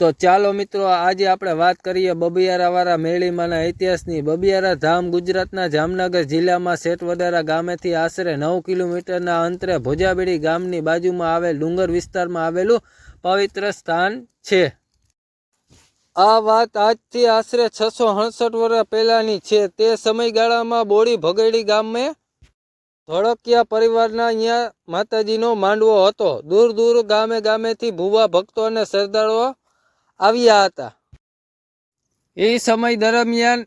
તો ચાલો મિત્રો, આજે આપણે વાત કરીએ બબિયારાવાળા મેળીમાના ઇતિહાસની. બબિયારા ધામ ગુજરાતના જામનગર જિલ્લામાં શેઠવડારા ગામેથી આશરે નવ કિલોમીટરના અંતરે ભોજાબેડી ગામની બાજુમાં આવેલ ડુંગર વિસ્તારમાં આવેલું પવિત્ર સ્થાન છે. આ વાત આજથી આશરે છસો હડસઠ વર્ષ પહેલાંની છે. તે સમયગાળામાં બોડી ભગેડી ગામે ધોળકિયા પરિવારના અહીંયા માતાજીનો માંડવો હતો. દૂર દૂર ગામે ગામેથી ભુવા ભક્તો અને શ્રદ્ધાળુઓ આવ્યા હતા. એ સમય દરમિયાન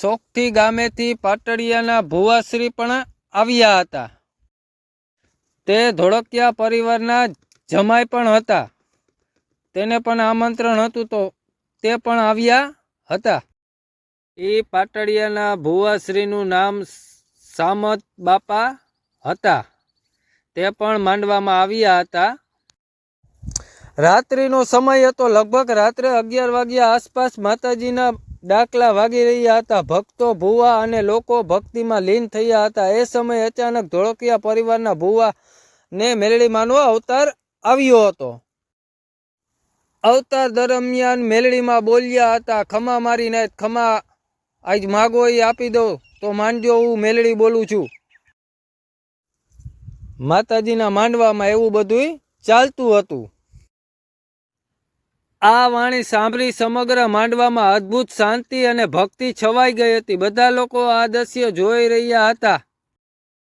શોકથી ગામેથી પાટડિયાના ભુવાશ્રી પણ આવ્યા હતા. તે ધોળકિયા પરિવારના જમાઈ પણ હતા. તેને પણ આમંત્રણ હતું તો તે પણ આવ્યા હતા. એ પાટડિયાના ભુવાશ્રીનું નામ સામત બાપા હતા. તે પણ માંડવામાં આવ્યા હતા. રાત્રિનો સમય હતો. લગભગ રાત્રે અગિયાર વાગ્યા આસપાસ માતાજીના ડાકલા વાગી રહ્યા હતા. ભક્તો, ભુવા અને લોકો ભક્તિમાં લીન થયા હતા. એ સમયે અચાનક ધોળકિયા પરિવારના ભુવાને મેલડીમાંનો અવતાર આવ્યો હતો. અવતાર દરમિયાન મેલડીમાં બોલ્યા હતા, ખમા મારીને ખમા. આજ માગો એ આપી દો તો માંડજો હું મેલડી બોલું છું. માતાજીના માંડવામાં એવું બધું ચાલતું હતું. આ વાણી સાંભળી સમગ્ર માંડવામાં અદ્ભુત શાંતિ અને ભક્તિ છવાઈ ગઈ હતી. બધા લોકો આ દ્રશ્ય જોઈ રહ્યા હતા.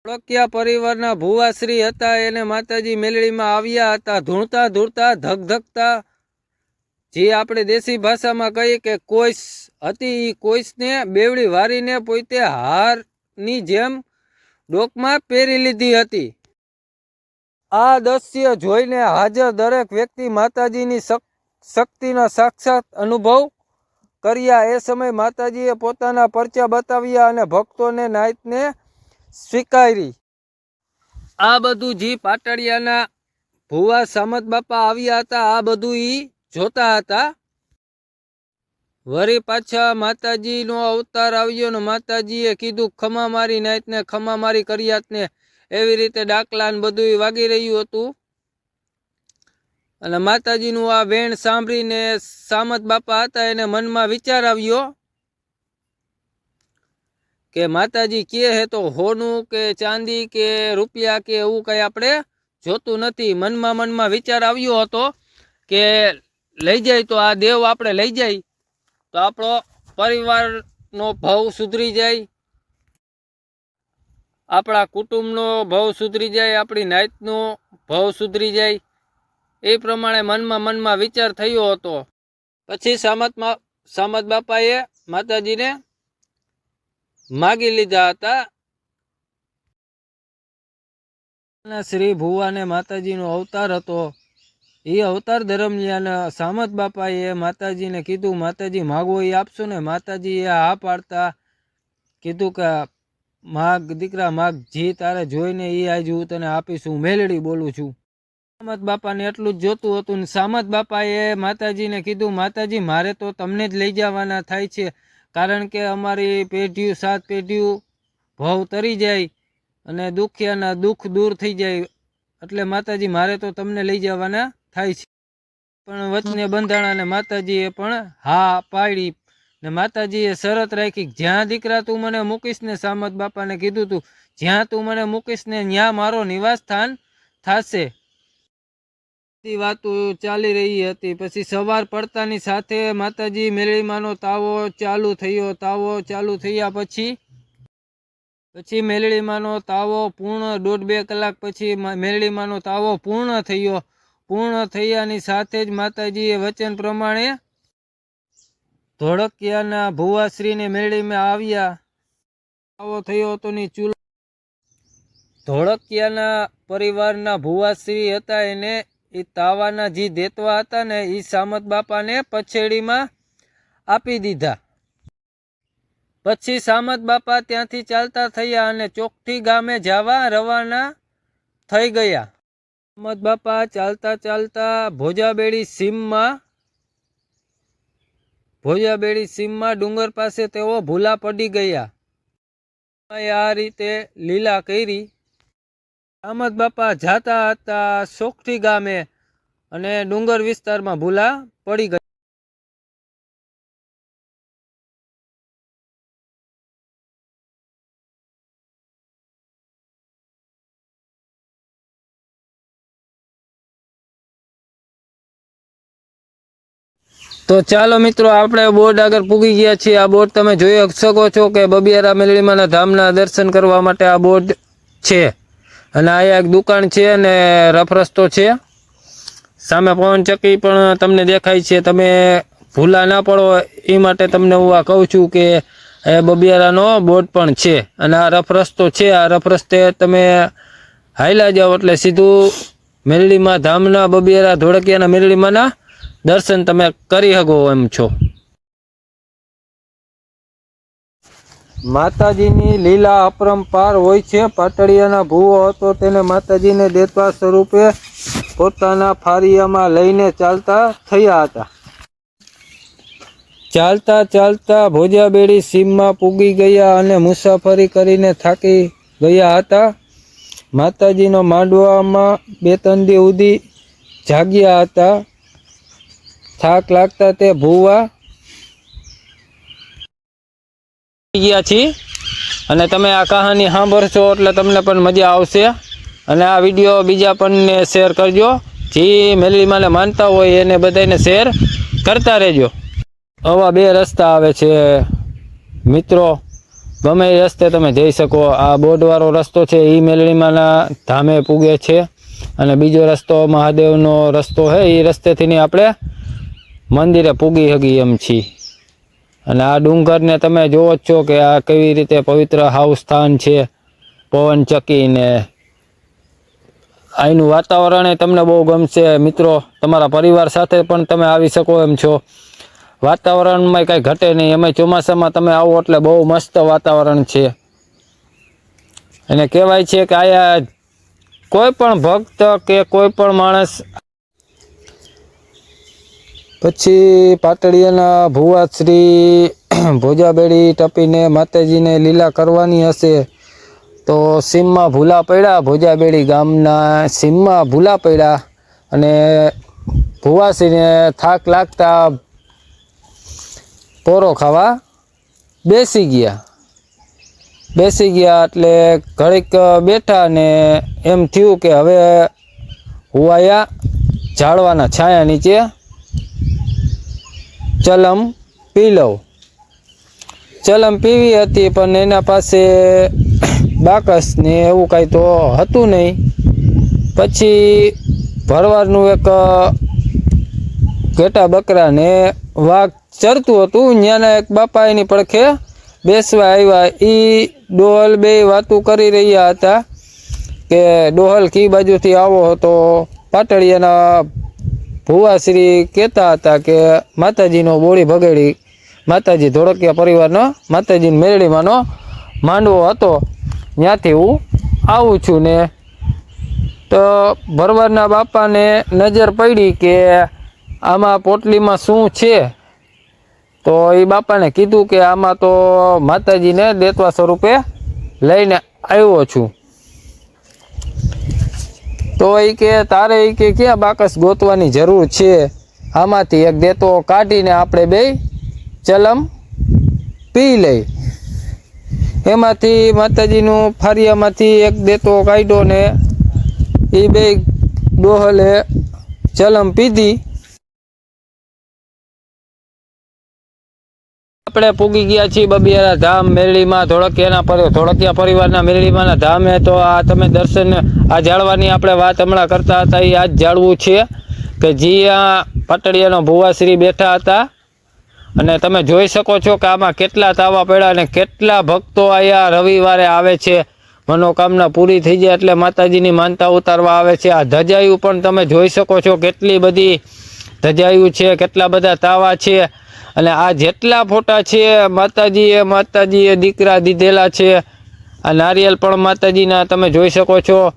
ઓળખ્યા પરિવારના ભુવાશ્રી હતા. એને માતાજી મેલડીમાં આવ્યા હતા. ધૂણતા ધૂળતા ધગધગતા, જે આપણે દેશી ભાષામાં કહીએ કે કોઈસ હતી એ કોઈસને બેવડી વારીને પોતે હારની જેમ ડોકમાં પહેરી લીધી હતી. આ દ્રશ્ય જોઈને હાજર દરેક વ્યક્તિ માતાજીની શક શક્તિનો સાક્ષાત અનુભવ કર્યા. એ સમયે માતાજીએ પોતાના પરચા બતાવ્યા અને ભક્તોને નાયતને સ્વીકારી. આ બધું જી પાટડિયાના ભુવા સામત બાપા આવ્યા હતા. આ બધું ઈ જોતા હતા. વરી પાછા માતાજીનો અવતાર આવ્યો ને માતાજીએ કીધું, ખમા મારી નાયતને ખમા મારી કર્યાતને. એવી રીતે ડાકલા ને બધું વાગી રહ્યું હતું. અને માતાજીનું આ વેણ સાંભળીને સામત બાપા હતા, એને મનમાં વિચાર આવ્યો કે માતાજી કે હે તો હોનું કે ચાંદી કે રૂપિયા કે એવું કંઈ આપણે જોતું નથી. મનમાં મનમાં વિચાર આવ્યો હતો કે લઈ જાય તો આ દેવ આપણે લઈ જાય તો આપણો પરિવારનો ભાવ સુધરી જાય, આપણા કુટુંબનો ભાવ સુધરી જાય, આપણી નાતનો ભાવ સુધરી જાય. એ પ્રમાણે મનમાં મનમાં વિચાર થયો હતો. પછી સામત સામત બાપાએ માતાજીને માગી લીધા હતા. શ્રી ભુવાને માતાજીનો અવતાર હતો. એ અવતાર દરમિયાન સામત બાપાએ માતાજીને કીધું, માતાજી, માગો એ આપશો ને? માતાજીએ હા પાડતા કીધું કે, માગ, દીકરા, માગ, જે તારે જોઈને એ આજ હું તને આપીશ મેલડી બોલું છું. સામત બાપાને એટલું જ જોતું હતું ને સામત બાપાએ માતાજીને કીધું, માતાજી, મારે તો તમને જ લઈ જવાના થાય છે, કારણ કે અમારી પેઢીયું સાત પેઢીઓ ભાવ તરી જાય અને દુખિયાના દુઃખ દૂર થઈ જાય. એટલે માતાજી, મારે તો તમને લઈ જવાના થાય છે. પણ વચને બંધાણા ને માતાજીએ પણ હા પાડી ને માતાજીએ શરત રાખી જ્યાં દીકરા તું મને મૂકીશ ને સામત બાપાને કીધું તું, જ્યાં તું મને મૂકીશ ને ત્યાં મારો નિવાસ સ્થાન થશે. વાતો ચાલી રહી હતી. પછી સવાર પડતાની સાથે માતાજી મેળીમાંનો તાવો ચાલુ થયો. તાવો ચાલુ થયા પછી પછી મેલડીમાંનો તાવો પૂર્ણ દોઢ બે કલાક પછી મેલડીમાંનો તાવો પૂર્ણ થયો. પૂર્ણ થયાની સાથે જ માતાજીએ વચન પ્રમાણે ધોળકિયાના ભુવાશ્રીને મેળીમાં આવ્યા. તાવો થયો હતો ની ચૂલો. ધોળકિયાના પરિવારના ભુવાશ્રી હતા એને એ તાવાના જે દેતવા હતા ને એ સામત બાપાને પછેડીમાં આપી દીધા. પછી સામત બાપા ત્યાંથી ચાલતા થયા અને ચોકઠી ગામે જવા રવાના થઈ ગયા. સામત બાપા ચાલતા ચાલતા ભોજાબેડી સીમમાં ભોજાબેડી સીમમાં ડુંગર પાસે તેઓ ભૂલા પડી ગયા. આ રીતે લીલા કરી સામત બાપા જાતા હતા સોખઠી ગામે અને ડુંગર વિસ્તારમાં ભૂલા પડી ગયા તો ચાલો મિત્રો, આપણે બોર્ડ આગળ પૂગી ગયા છીએ. આ બોર્ડ તમે જોઈ શકો છો કે બબિયારા મેલડીમાના ધામના દર્શન કરવા માટે આ બોર્ડ છે. અને અહીંયા એક દુકાન છે અને રફ રસ્તો છે. સામે પવનચક્કી પણ તમને દેખાય છે. તમે ભૂલા ના પડો. એ માટે તમને હું આ કહું છું કે બબિયારાનો બોર્ડ પણ છે. અને આ રફ રસ્તો છે. આ રફ રસ્તે તમે હાઈલા જાઓ એટલે સીધું મેરડીમાં ધામના બબિયારા ધોળકિયાના મેરડીમાંના દર્શન તમે કરી શકો એમ છો. માતાજીની લીલા અપરંપાર હોય છે. પાટડિયાના ભૂવો હતો તેને માતાજીને દેતવા સ્વરૂપે પોતાના ફારિયામાં લઈને ચાલતા થયા હતા. ચાલતા ચાલતા ભોજાબેડી સીમમાં પૂગી ગયા અને મુસાફરી કરીને થાકી ગયા હતા. માતાજીનો માંડવામાં બે ત્રણ દી સુધી જાગ્યા હતા. થાક લાગતા તે ભૂવા ગયા છીએ. અને તમે આ કહાની સાંભળશો એટલે તમને પણ મજા આવશે. અને આ વીડિયો બીજા પણને શેર કરજો. જે મેલીમાને માનતા હોય એને બધાને શેર કરતા રહેજો. આવા બે રસ્તા આવે છે. મિત્રો, ગમે રસ્તે તમે જઈ શકો. આ બોર્ડવાળો રસ્તો છે એ મેલડીમાંના ધામે પૂગે છે. અને બીજો રસ્તો મહાદેવનો રસ્તો છે. એ રસ્તેથી આપણે મંદિરે પૂગી હગી એમ છીએ. અને આ ડુંગરને તમે જોવો જ છો કે આ કેવી રીતે પવિત્ર હાવ સ્થાન છે, પવન ચકીને અહીંનું વાતાવરણ એ તમને બહુ ગમશે. મિત્રો, તમારા પરિવાર સાથે પણ તમે આવી શકો એમ છો. વાતાવરણમાં કાંઈ ઘટે નહીં. એમાં ચોમાસામાં તમે આવો એટલે બહુ મસ્ત વાતાવરણ છે. અને કહેવાય છે કે આયા કોઈ પણ ભક્ત કે કોઈ પણ માણસ પછી પાટડીયાના ભુવા શ્રી ભોજાબેડી ટપીને માતાજીને લીલા કરવાની હશે. તો સીમમાં ભૂલા પડ્યા, ભોજાબેડી ગામના સીમમાં ભૂલા પડ્યા અને ભુવાશ્રીને થાક લાગતા પોરો ખાવા બેસી ગયા. બેસી ગયા એટલે ઘડીક બેઠા ને એમ થયું કે હવે હુવાયા ઝાડવાના છાયા નીચે ચલમ પી લઉં. ચલમ પીવી હતી પણ એના પાસે બાકસ ને એવું કાંઈ તો હતું નહીં. પછી ભરવાડનું એક ઘેટા બકરાને વાઘ ચરતું હતું. ત્યાંના એક બાપા એની પડખે બેસવા આવ્યા. એ ડોહલ બે વાતું કરી રહ્યા હતા કે ડોહલ કી બાજુથી આવો હતો. પાટડિયાના ભુવાશ્રી કહેતા હતા કે માતાજીનો બોળી ભગેડી માતાજી ધોળકિયા પરિવારનો, માતાજીની મેરડીમાંનો માંડવો હતો. ત્યાંથી હું આવું છું ને. તો ભરવાડના બાપાને નજર પડી કે આમાં પોટલીમાં શું છે? તો એ બાપાને કીધું કે આમાં તો માતાજીને દેતવા સ્વરૂપે લઈને આવ્યો છું. તો એ કે, તારે એ કે ક્યાં બાકસ ગોતવાની જરૂર છે? આમાંથી એક દેતો કાઢીને આપણે બે ચલમ પી લઈ. એમાંથી માતાજીનું ફારિયામાંથી એક દેતો કાઢ્યો ને એ બે ડોહલે ચલમ પીધી. આપણે પૂગી ગયા છીએ બબિયારા ધામ મેરડીમાં પર ધોળકિયા પરિવારના મેરડીમાંના ધામે. તો આ તમે દર્શન, આ જાળવાની આપણે વાત હમણાં કરતા હતા, એ આ જ જાળવું છે કે જ્યાં પાટડિયાનો ભુવાશ્રી બેઠા હતા. અને તમે જોઈ શકો છો કે આમાં કેટલા તાવા પડ્યા અને કેટલા ભક્તો અહીંયા રવિવારે આવે છે. મનોકામના પૂરી થઈ જાય એટલે માતાજીની માનતા ઉતારવા આવે છે. આ ધજાયું પણ તમે જોઈ શકો છો કેટલી બધી ધજાયું છે, કેટલા બધા તાવા છે. અને આ જેટલા ફોટા છે, માતાજીએ માતાજીએ દીકરા દીધેલા છે, આ નારિયેલ પણ માતાજીના તમે જોઈ શકો છો.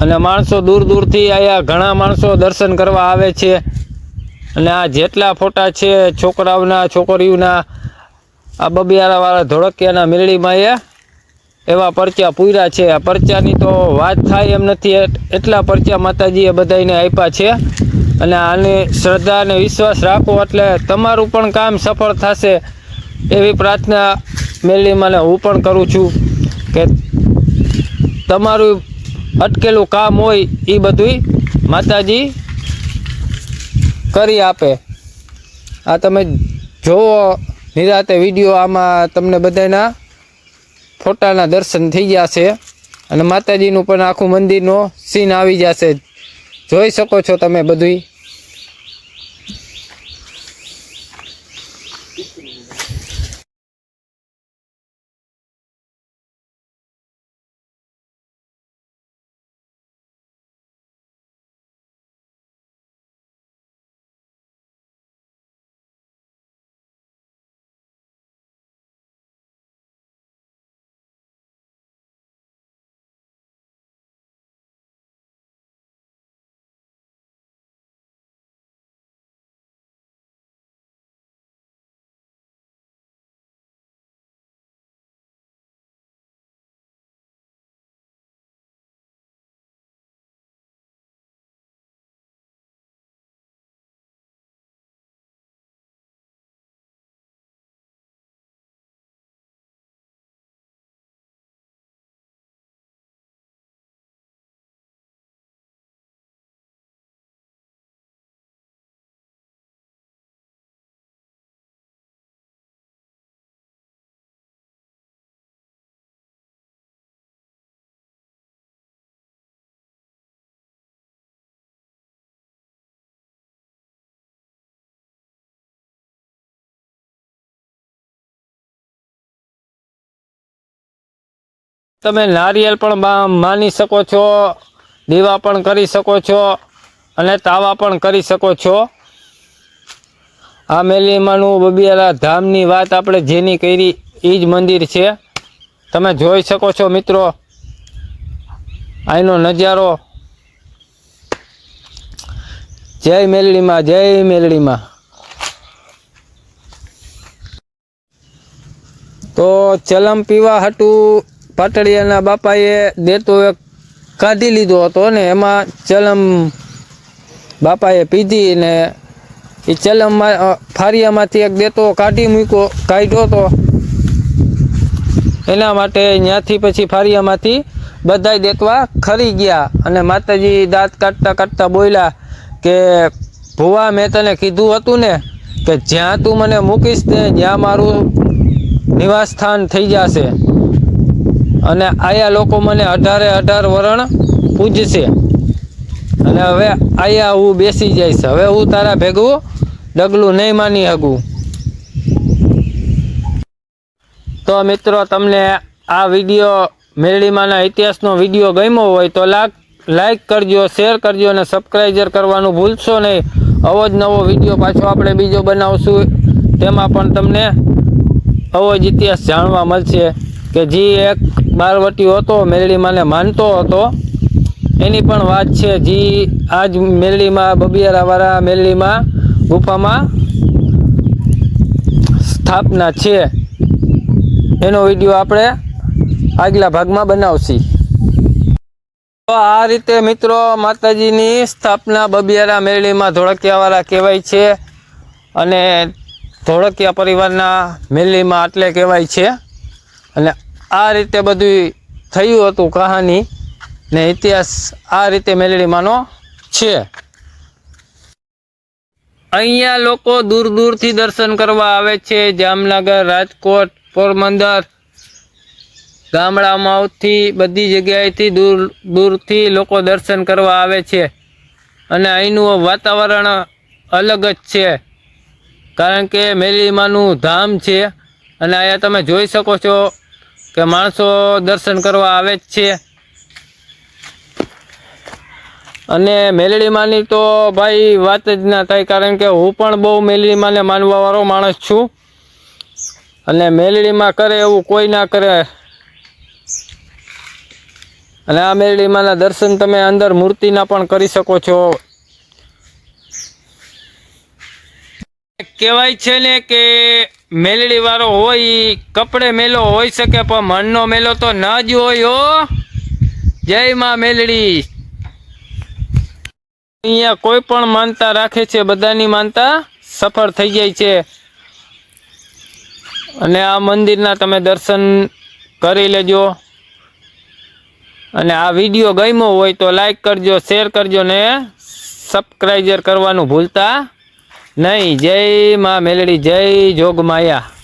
અને માણસો દૂર દૂરથી અહીંયા ઘણા માણસો દર્શન કરવા આવે છે. અને આ જેટલા ફોટા છે, છોકરાઓના, છોકરીઓના, આ બબિયારાવાળા ધોળકિયાના મેળડીમાં એ એવા પરચા પૂર્યા છે. આ પરચાની તો વાત થાય એમ નથી એટલા પરચા માતાજીએ બધાને આપ્યા છે. અને આની શ્રદ્ધા અને વિશ્વાસ રાખો એટલે તમારું પણ કામ સફળ થશે. એવી પ્રાર્થના મેલીમાં હું પણ કરું છું કે તમારું અટકેલું કામ હોય એ બધું માતાજી કરી આપે. આ તમે જોવો, નિરાતે વીડિયો આમાં તમને બધાના ફોટાના દર્શન થઈ જશે અને માતાજીનું પણ આખું મંદિરનો સીન આવી જશે. જોઈ શકો છો તમે બધું તમે નારિયેલ પણ માની શકો છો, દીવા પણ કરી શકો છો અને તાવા પણ કરી શકો છો. આ મેલીમાનું બબીયાલા ધામની વાત આપણે જેની કરી એ જ મંદિર છે. તમે જોઈ શકો છો મિત્રો અહીંનો નજારો. જય મેલડીમાં જય મેલડીમાં તો ચલમ પીવા હાટું. પાટડિયાના બાપાએ દેતો એક કાઢી લીધો હતો ને એમાં ચલમ બાપાએ પીધી ને એ ચલમમાં ફારિયામાંથી એક દેતો કાઢી મૂક્યો, કાઢ્યો તો. એના માટે ત્યાંથી પછી ફારિયામાંથી બધાય દેતવા ખરી ગયા અને માતાજી દાંત કાઢતા કાઢતા બોલ્યા કે, ભુવા, મેં તને કીધું હતું ને કે જ્યાં તું મને મૂકીશ ને જ્યાં મારું નિવાસ સ્થાન થઈ જશે. અને આયા લોકો મને અઢારે અઢાર વરણ પૂજશે. અને હવે આયા હું બેસી જઈશ. હવે હું તારા ભેગું ડગલું નહીં માની શકું. તો મિત્રો, તમને આ વીડિયો મેરડીમાંના ઇતિહાસનો વીડિયો ગમ્યો હોય તો લાગ, લાઈક કરજો, શેર કરજો અને સબસ્ક્રાઈબર કરવાનું ભૂલશો નહીં. આવો જ નવો વીડિયો પાછો આપણે બીજો બનાવશું. તેમાં પણ તમને આવો જ ઇતિહાસ જાણવા મળશે કે જે એક બારવટીયો હતો મેરડીમાંને માનતો હતો. એની પણ વાત છે, જે, આજ મેરડીમાં, બબિયારાવાળા મેરડીમાં, ગુફામાં સ્થાપના છે. એનો વીડિયો આપણે આગલા ભાગમાં બનાવશી. તો આ રીતે મિત્રો માતાજીની સ્થાપના બબિયારા મેરડીમાં ધોળકિયાવાળા કહેવાય છે અને ધોળકિયા પરિવારના મેરડીમાં આટલે કહેવાય છે. અને આ રીતે બધું થયું હતું કહાની ને ઇતિહાસ આ રીતે મેલડીમાંનો છે. અહીંયા લોકો દૂર દૂરથી દર્શન કરવા આવે છે. જામનગર, રાજકોટ, પોરબંદર ગામડામાંથી બધી જગ્યાએથી દૂર દૂરથી લોકો દર્શન કરવા આવે છે. અને અહીંનું વાતાવરણ અલગ જ છે. કારણ કે મેલીમાનું ધામ છે. અને અહીંયા તમે જોઈ શકો છો કે માણસો દર્શન કરવા આવે જ છે. અને મેલડીમાની તો ભાઈ વાત જ ના થાય, કારણ કે હું પણ બહુ મેલડીમાંને માનવાવાળો માણસ છું. અને મેલડીમાં કરે એવું કોઈ ના કરે. અને આ મેલડીમાંના દર્શન તમે અંદર મૂર્તિના પણ કરી શકો છો. કહેવાય છે ને કે મેલડી વાળો હોય કપડે મેલો હોઈ શકે, પણ મનનો મેલો તો ન જ હોય, હો. જય માં મેલડી. અહીંયા કોઈ પણ માનતા રાખે છે, બધાની માનતા સફળ થઈ જાય છે. અને આ મંદિરના તમે દર્શન કરી લેજો. અને આ વીડિયો ગમ્યો હોય તો લાઈક કરજો, શેર કરજો ને સબસ્ક્રાઈબર કરવાનું ભૂલતા નહીં જય માં મેલડી જય જોગ માયા